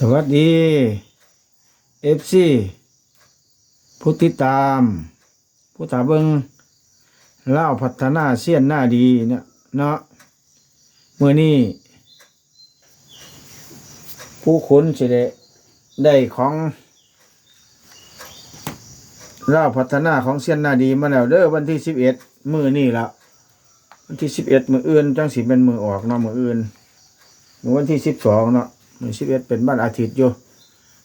สวัสดีเอฟซีผู้ติดตาม ผู้ตาเบิงเล่าพัฒนาเสี้ยนหน้าดีเนี่ยเนาะเมื่อนี้ผู้ขนสิได้ได้ของเล่าพัฒนาของเสี้ยนหน้าดีมาแล้วเด้อวันที่สิบเอ็ดมือนี่ละวันที่สิบเอ็ดมืออื่นจังสิเป็นมือออกเนาะมืออื่นมือวันที่สิบสองเนาะ มือสิบเอ็ดเป็นบ้านอาทิตย์อยู่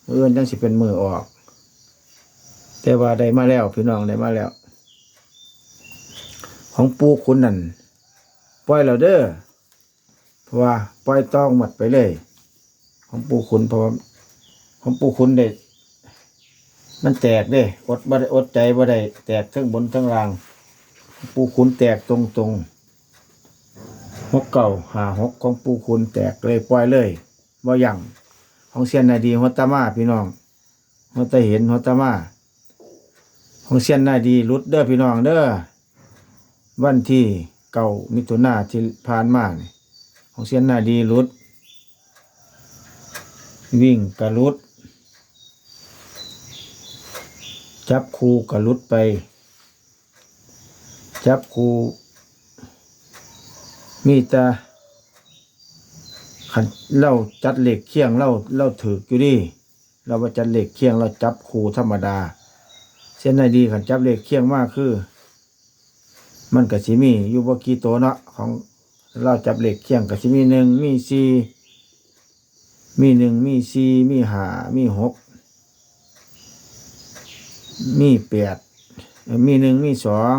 มืออื่นจังสิเป็นมือออก แต่ว่าได้มาแล้วพี่น้องได้มาแล้ว ของปูคุณนั่นปล่อยแล้วเด้อเพราะว่าปล่อยต้องหมดไปเลย ของปูคุณเพราะว่าของปูคุณได้มันแตกเด้อดบ่ได้อดใจบ่ได้แตกทั้งบนทั้งล่าง ปูคุณแตกตรงตรงๆหกเก่าหาหกของปูคุณแตกเลยปล่อยเลย บ่ยังของเซียนนายดีหัวตามาพี่น้องหัวตาเห็นหัวตามาของเซียนนายดีรุดเด้อพี่น้องเด้อวันที่เก่ามิถุนาที่ผ่านมานี่ของเซียนนายดีรุด วิ่งกระลุด จับคูกระลุดไป จับคูมีต่ ขันเราจัดเหล็กเคียงเราเราถืออยู่ดิเราว่าจัดเหล็กเคียงเราจับคูธรรมดา เส้นไหนดีขันจับเหล็กเคียงมากคือ มันกับสิมีอยู่บกี่ตัวเนาะของเราจับเหล็กเคียงกับสิมีหนึ่งมีสี่มีหนึ่งมีสี่มีห้ามีหกมีแปดมีหนึ่งมีสอง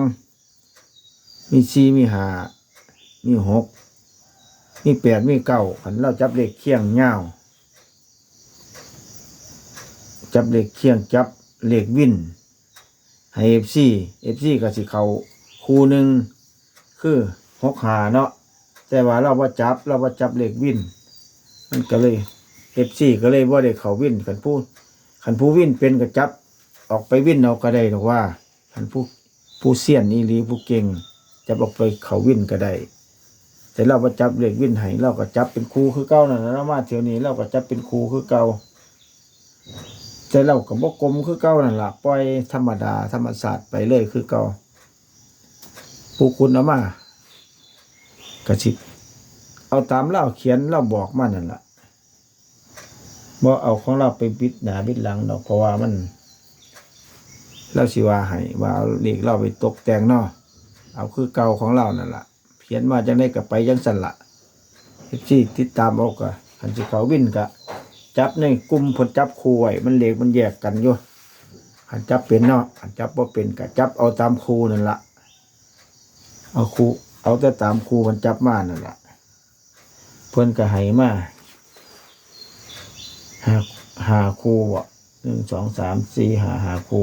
มีสี่มีห้ามีหก มีแปดมีเก้าขันเราจับเลขเคียงเงาจับเลขเคียงจับเลขวินให้เอฟซีเอฟซีก็สิเขาคู่หนึ่งคือหกหาเนาะแต่ว่าเราว่าจับเราว่าจับเลขวินมันก็เลยเอฟซีก็เลยว่าได้เขาวินขันผู้ขันผู้วินเป็นก็จับออกไปวินเอาก็ได้หรอกว่าขันผู้ผู้เสียนนี่หรือผู้เก่งจับออกไปเขาวินก็ได้ แต่เราก็จับเลขวิ่นให้เราก็จับเป็นครูคือเก่านั่นนะมาเที่ยวนี้เราก็จับเป็นครูคือเก่าแต่เราก็บ่กลมคือเก่านั่นล่ะปล่อยธรรมดาธรรมศาสตร์ไปเลยคือเก่าผู้คุณเอามากระชิบเอาตามเราเขียนเราบอกมานั่นล่ะบ่เอาของเราไปบิดหนาบิดหลังดอกเพราะว่ามันเราสิว่าให้ว่าเอาเลขเราไปตกแต่งเนาะเอาคือเก่าของเรานั่นล่ะ ขียนมาจังได้กับไปยังสันละที่ติดตามเอากะขันสิเขาวินกะ จับในกลุ่มผลจับคู่ไว้มันเหล็กมันแยกกันอยู่ขันจับเป็นเนาะขันจับว่าเป็นกะจับเอาตามครูนั่นละเอาครูเอาแต่ตามครูมันจับมานั่นละเพื่อนกะให้มาหาหาครูอะหนึ่งสองสามสี่หาหาครู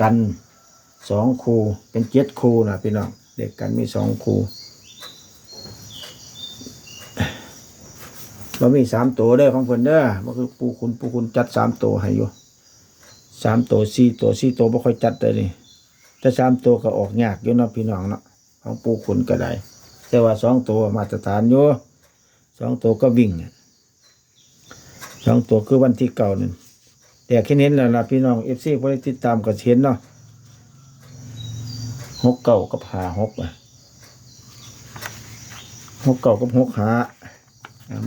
กันสองครูเป็นเจ็ดครูนะพี่น้องเด็กกันมีสองคู่ รูมันมีสามตัวเด้อของเพิ่นเด้อมันคือปูคุณปูคุณจัดสามตัวให้อยู่สามตัวสี่ตัวสี่ตัวบ่ค่อยจัดเลยนี่แต่สามตัวก็ออกยากอยู่เนาะพี่น้องเนาะของปูคุณก็ได้แต่ว่าสองตัวมาตรฐานอยู่สองตัวก็วิ่งสองตัวคือวันที่เก่านั่นแต่แค่นี้แหละล่ะพี่น้องเอฟซีพอได้ติดตามก็เห็นเนาะหกเก่ากับหาหกอะหกเก่ากับหกหา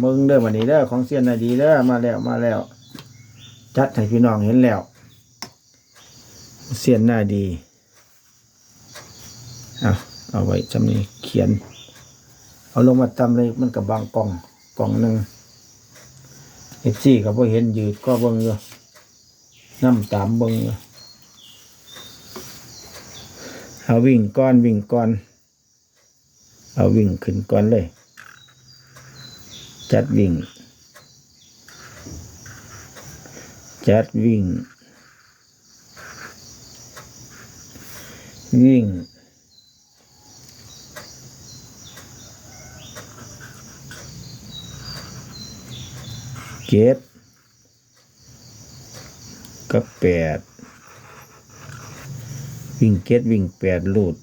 มึงเด้อวันนี้เด้อของเซียนนาดีเด้อมาแล้วมาแล้ว จัดให้พี่น้องเห็นแล้วเซียนหน้าดีเอาเอาไว้จำนี้เขียน เอาลงมาตำเลยมันกับบางกล่องกล่องหนึ่งเอฟซีกับพอเห็นยืดก็เบิ่งอยู่น้ำตามเบิ่งอยู่เอาวิ่งก้อนวิ่งก้อน เอาวิ่งขึ้นก้อนเลย จัดวิ่ง จัดวิ่ง วิ่ง เจ็ดกับแปดวิ่งเจ็ดวิ่งแปดลูด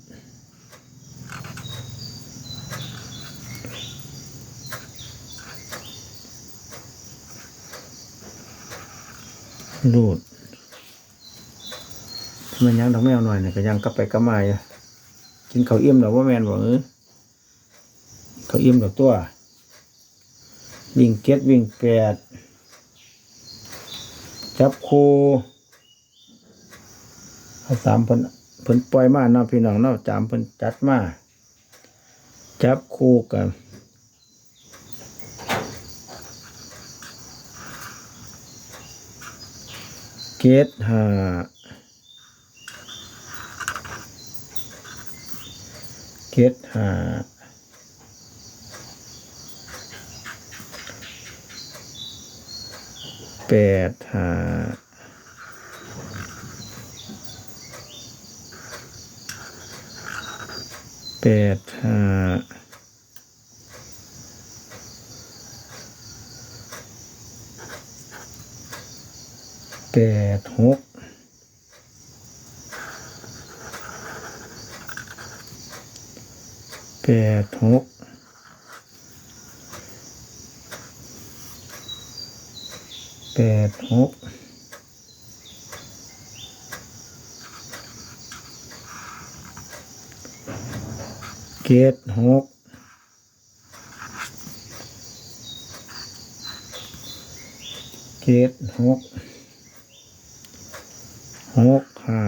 รูดมันยังดอกแมวหน่อยเนี่ยก็ยังกลับไปกลับมาอยู่กินข้าวอิ่มหรอว่าแมนบอกเออข้าวอิ่มดอกตัววิ่งเก็ดวิ่งแปดจับคูเอาสามเพิ่นเพิ่นปล่อยมาเนาะพี่น้องเนาะจามเพิ่นจัดมาจับคู่กัน เกตห้าเกตห้าแปดห้าแปดห้า แปดหกแปดหกแปดหกเกตหกเกตหก หกห้า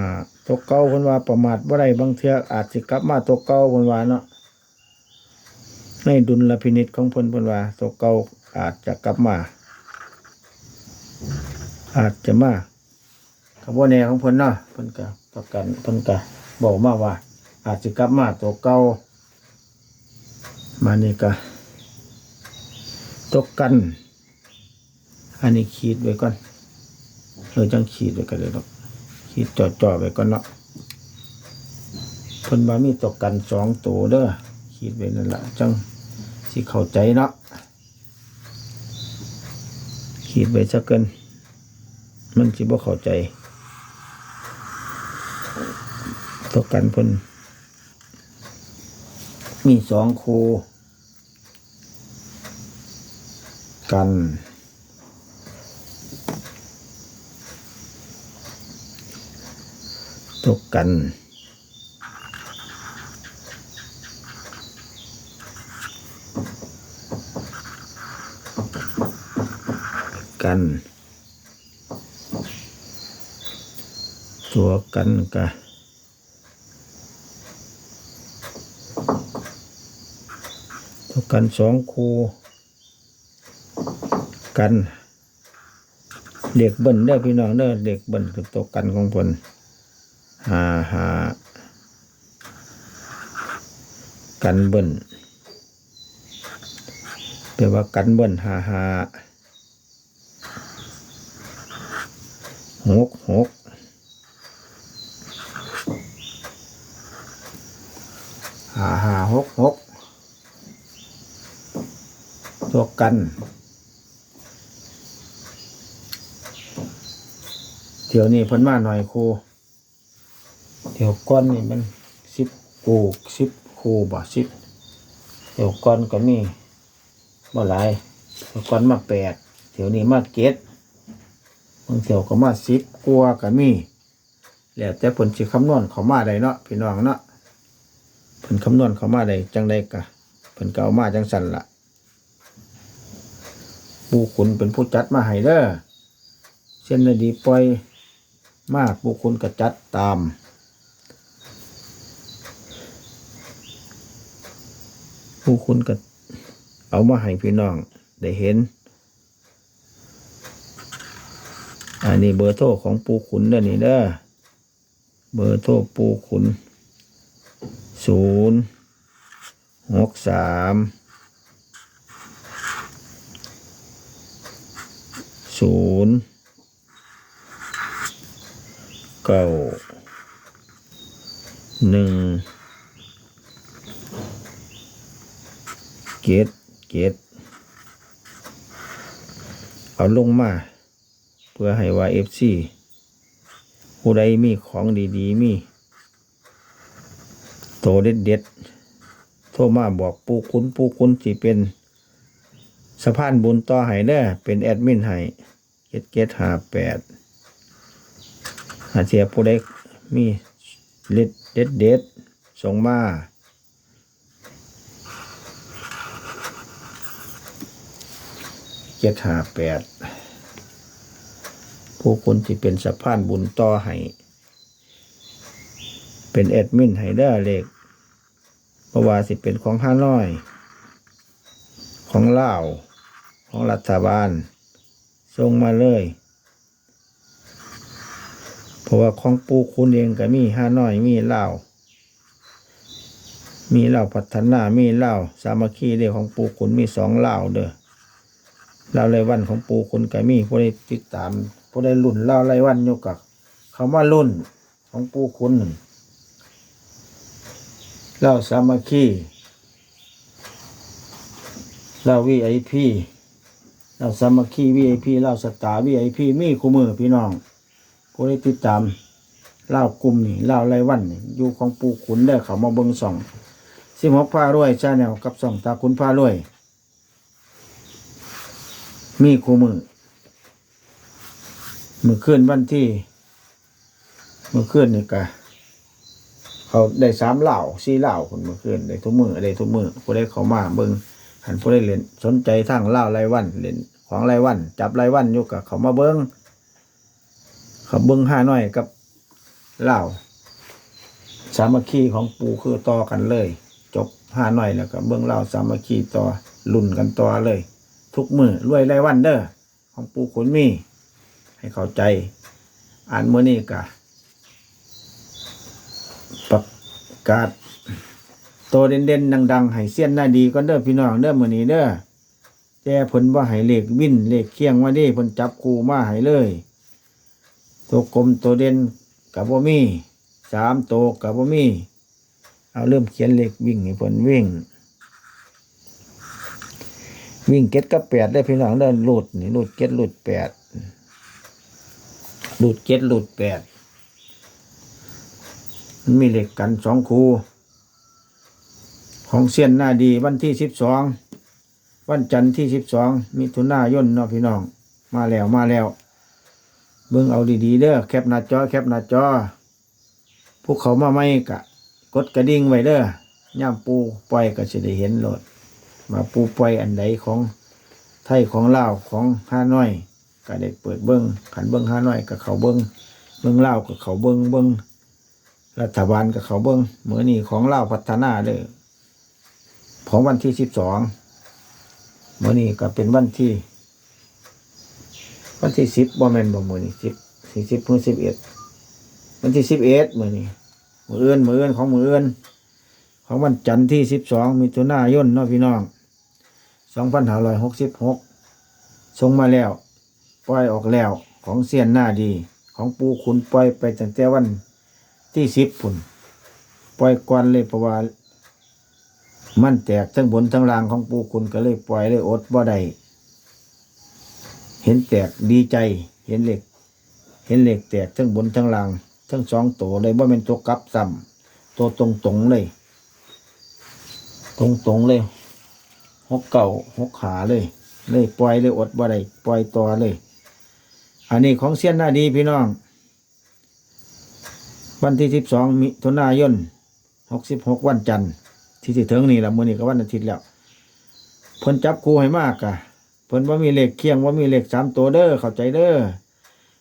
ตัวเก่าเพิ่นว่าประมาทบ่ได้บางเทื่ออาจสิกลับมาตัวเก่าเพิ่นว่าเนาะในดุลพินิจของพนพนว่าตัวเก่าอาจจะกลับมา อาจจะมาคำว่าแนวของพนเนาะพิ่นก็ประกันพิ่นก็บอกมาว่า อาจจะกลับมาตัวเก่ามานี่ก็ตกกัน อันนี้ขีดไว้ก่อนเออจังขีดไว้ก็เลยดอก ขีดจ่อๆไว้ก่อนเนาะเพิ่นว่ามีตกกันสองตัวเด้อขีดไว้นั่นละจังสิเข้าใจเนาะขีดไว้ซะเกิน มันสิบ่เข้าใจตกกันเพิ่นมีสองคูกัน ตกกัน กันตัวกันกะตัวกันสองคูกันเด็กเบิ่นเด้อพี่น้องเด้อเด็กเบิ่นคือตัวกันของผล หาหากันเบิ่นแปลว่ากันเบิ่นหาหาหกหกหาหาหกหกตัวกันเดี๋ยวนี้พิ่นมาหน่อยครู วก้อนนี่มันสิบกูสิบคูบ่สิบเดี๋ยวก้อนก็มีบ่หลายเดี๋ยวก้อนมาแปดเดี๋ยวนี้มาเจ็ดบางเที่ยวก็มาสิบกลัวก็มีแล้วแต่ผลสิคำนวณเขามาได้เนาะพี่น้องเนาะเพิ่นคำนวณเขามาได้จังได้กะเพิ่นก็เอามาจังสันละปู่ขุนเป็นผู้จัดมาให้เด้อเส้นได้ดีปล่อยมาปู่ขุนก็จัดตาม ปู่ขุนก็เอามาให้พี่น้องได้เห็น อันนี้เบอร์โทรของปู่ขุนเด้อนี่เด้อ เบอร์โทรปู่ขุนศูนย์หกสามศูนย์เก้าหนึ่ง เกตเกตเอาลงมา เพื่อให้ว่าเอฟซีผู้ใดมีของดีๆ มี โตเด็ดเด็ดโทรมาบอกปูคุณปูคุณสิเป็นสะพานบุญต่อให้เด้อเป็นแอดมินให้เกตเกตหาแปดอาเทียผู้ใดมีเล็ดเด็ดเด็ดส่งมา เจ็ดห้าแปดผู้คุณที่เป็นสะพานบุญต่อให้เป็นแอดมินให้ได้อเลขเพราะว่าสิเป็นของห้าน้อยของเลาของรัฐบาลส่งมาเลย เพราะว่าของปูคุณเองก็มีห้าน้อยมีเลามีเลาพัฒนามีเลาสามัคคีเด้ของปูคุณมีสองเลาเด้อ เลาไรายวันของปูคุณก็มีผู้ใดติดตามผู้ใดรุ่นลาไรายวันอยู่กับเขามารุ่นของปูคุณลาสามัคคีเลาวีไอพีเลาสามัคคีวีไอพีเลาสตาร์วีไอพีมีคู่มือพี่น้องผู้ได้ติดตามเล่ากลุ่มนี่เล่าไรวันนี่อยู่ของปูขุนได้เขามาเบิงสองสิมกพารวยชาแนลกับสองตาขุนพารวย มีคู่มือมือขึ้นวันที่มือขึ้นนี่กะเขาได้สามเหล่าสี่เหล่าคนมือขึ้นได้ทุกมือได้ทุกมือผู้ได้เขามาเบิงหันผู้ได้เล่นสนใจทางเหล่าไรวันเล่นของไรวัน จับไรวันอยู่กับเขามาเบิงขับเบิ้งห้าน้อยกับเหล่าสามัคคีของปูคือต่อกันเลย จบห้าน้อยแล้วก็เบิ้งเหล่าสามัคคีต่อลุ่นกันต่อเลย ทุกมือรวยไรายวันเด้อของปูขนมี ให้เข้าใจ อ่านเมื่อนี้กะประกาศตัวเด่นๆดัง ๆ ให้เสี้ยนหน้าดีก็เด้อพี่น้องเด้อมื่อนี้เด้อแจ้ผลว่าให้เลขวินเลขเคียงว่าดิผลจับคูมาให้เลย ตัวกลมตัวเด่นกับบ่มีสามตัวกับบ่มี เอาเริ่มเขียนเลขวิ่งให้เพิ่นวิ่ง วิ่งเก็ดกับแปดได้พี่น้องเดินหลุดนี่หลุดเก็ดหลุดแปดหลุดเก็ดหลุดแปดมันมีเหล็กกันสองคูของเสี้ยนหน้าดีวันที่สิบสองวันจันทร์ที่สิบสองมิถุนายนเนาะพี่น้อง มาแล้วมาแล้ว เบิ่งเอาดีๆเด้อแคปหน้าจอแคปหน้าจอพวกเขามาไม่กะ กดกระดิ่งไว้เด้อย่ามปูปล่อยก็จะได้เห็นโหลด มาปูปล่อยอันใดของไทยของลาวของห้าน้อย ก็ได้เปิดเบิ้งขันเบิ้งห้าน้อยกับเขาเบิ้งเบิ้งลาวกับเขาเบิ้งเบิ้งรัฐบาลกับเขาเบิ้งเหมือนี่ของลาวพัฒนาเด้อของวันที่สิบสองเมื่อนี้ก็เป็นวันที่ วันที่สิบบ่แมนบ่มื้อนี้สิบสี่สิบมื้อสิบเอ็ดวันที่สิบเอ็ดมือนี้มื้ออื่นมื้ออื่นของมื้ออื่นของวันจันทร์ที่สิบสองมิถุนายนเนาะพี่น้อง สองพันห้าร้อยหกสิบหกส่งมาแล้ว ปล่อยออกแล้วของเสียนหน้าดี ของปูขุนปล่อยไปตั้งแต่วันที่สิบพุ่นปล่อยก่อนเลยเพราะว่ามันแตกทั้งบนทั้งล่างของปูขุนก็เลยปล่อยเลยอดบ่ได้เห็นแตกดีใจเห็นเหล็ก เห็นเหล็กแตกทั้งบนทั้งล่างทั้งสองตัวเลยว่าเป็นตัวกลับซ้ำตัวตรงตรงๆเลยตรงตรงๆเลย หกเก่าหกขาเลย เลยปล่อยเลยอดบ่ได้ปล่อยต่อเลย อันนี้ของเสี้ยนหน้าดีพี่น้อง วันที่สิบสองมิถุนายนหกสิบหกวันจันทร์ที่สิถึงนี่แหละมื้อนี้ก็วันอาทิตย์แล้วเพิ่นจับครูให้มากอะเพิ่นว่ามีเหลขเคียงว่ามีเหลขสามตัวเด้อเข้าใจเด้อ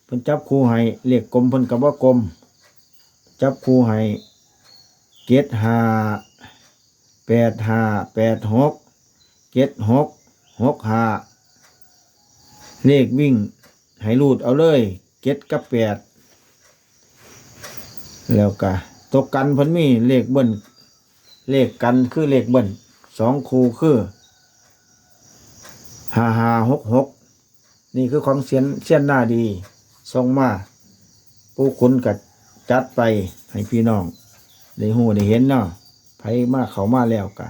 เพิ่นจับครูให้เหลขกกลมเพิ่นกับว่ากลม จับครูให้เกตหาแปดหาแปดหก เกตหกหกห้าเลขวิ่งให้รูดเอาเลยเกตกับแปดแล้วก็ตกกันพิ่นมีเลขเบิ้ลเลขกันคือเลขเบิ้ลสองคูคือห้าห้าหกหกนี่คือของเสียนเสียนหน้าดีส่งมาผู้คุณกับจัดไปให้พี่น้องได้หูได้เห็นเนาะไผมาเขามาแล้วกะ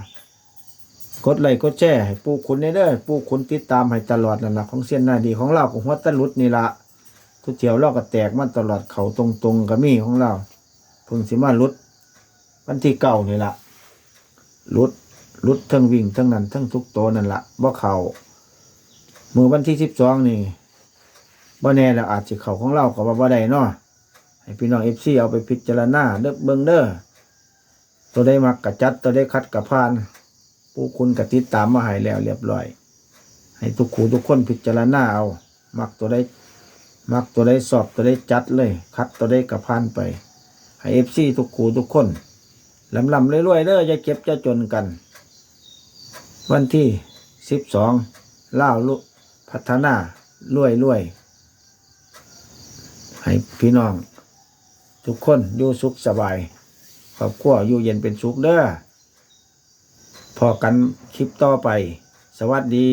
กดไลค์กดแชร์ให้ปูคุณเด้อปูคุณติดตามให้ตลอดนั่นละของเสี้ยนหน้าดีของเราของหัวตะลุดนี่ละทุกเที่ยวเราก็แตกมาตลอดเขาตรงๆก็มีของเราเพิ่งสิมาลุดวันที่เก่านี่ละลุดลุดทั้งวิ่งทั้งนั้นทั้งทุกตัวนั่นละบ่เขามือวันที่สิบสองนี่บ่แน่แล้วอาจจะเขาของเราก็ว่าบ่ได้เนาะให้ให้พี่น้องเอฟซีเอาไปพิจารณาเด้อเบิ่งเด้อตัวได้มักกะจัดตัวได้คัดกะพาน ผู้คุณกะติดตามมาให้แล้วเรียบร้อย ให้ทุกขูทุกคนพิจารณาเอา มักตัวได้มักตัวได้สอบตัวได้จัดเลย คัดตัวได้กระพานไป ให้เอฟซีทุกขูทุกคนลำลำรวยๆเด้ออย่าเก็บจะจนกัน วันที่สิบสองเล่าลุพัฒนารวยรวยให้พี่น้อง ทุกคนอยู่สุขสบายครอบครัวอยู่เย็นเป็นสุขเด้อ พอกันคลิปต่อไป สวัสดี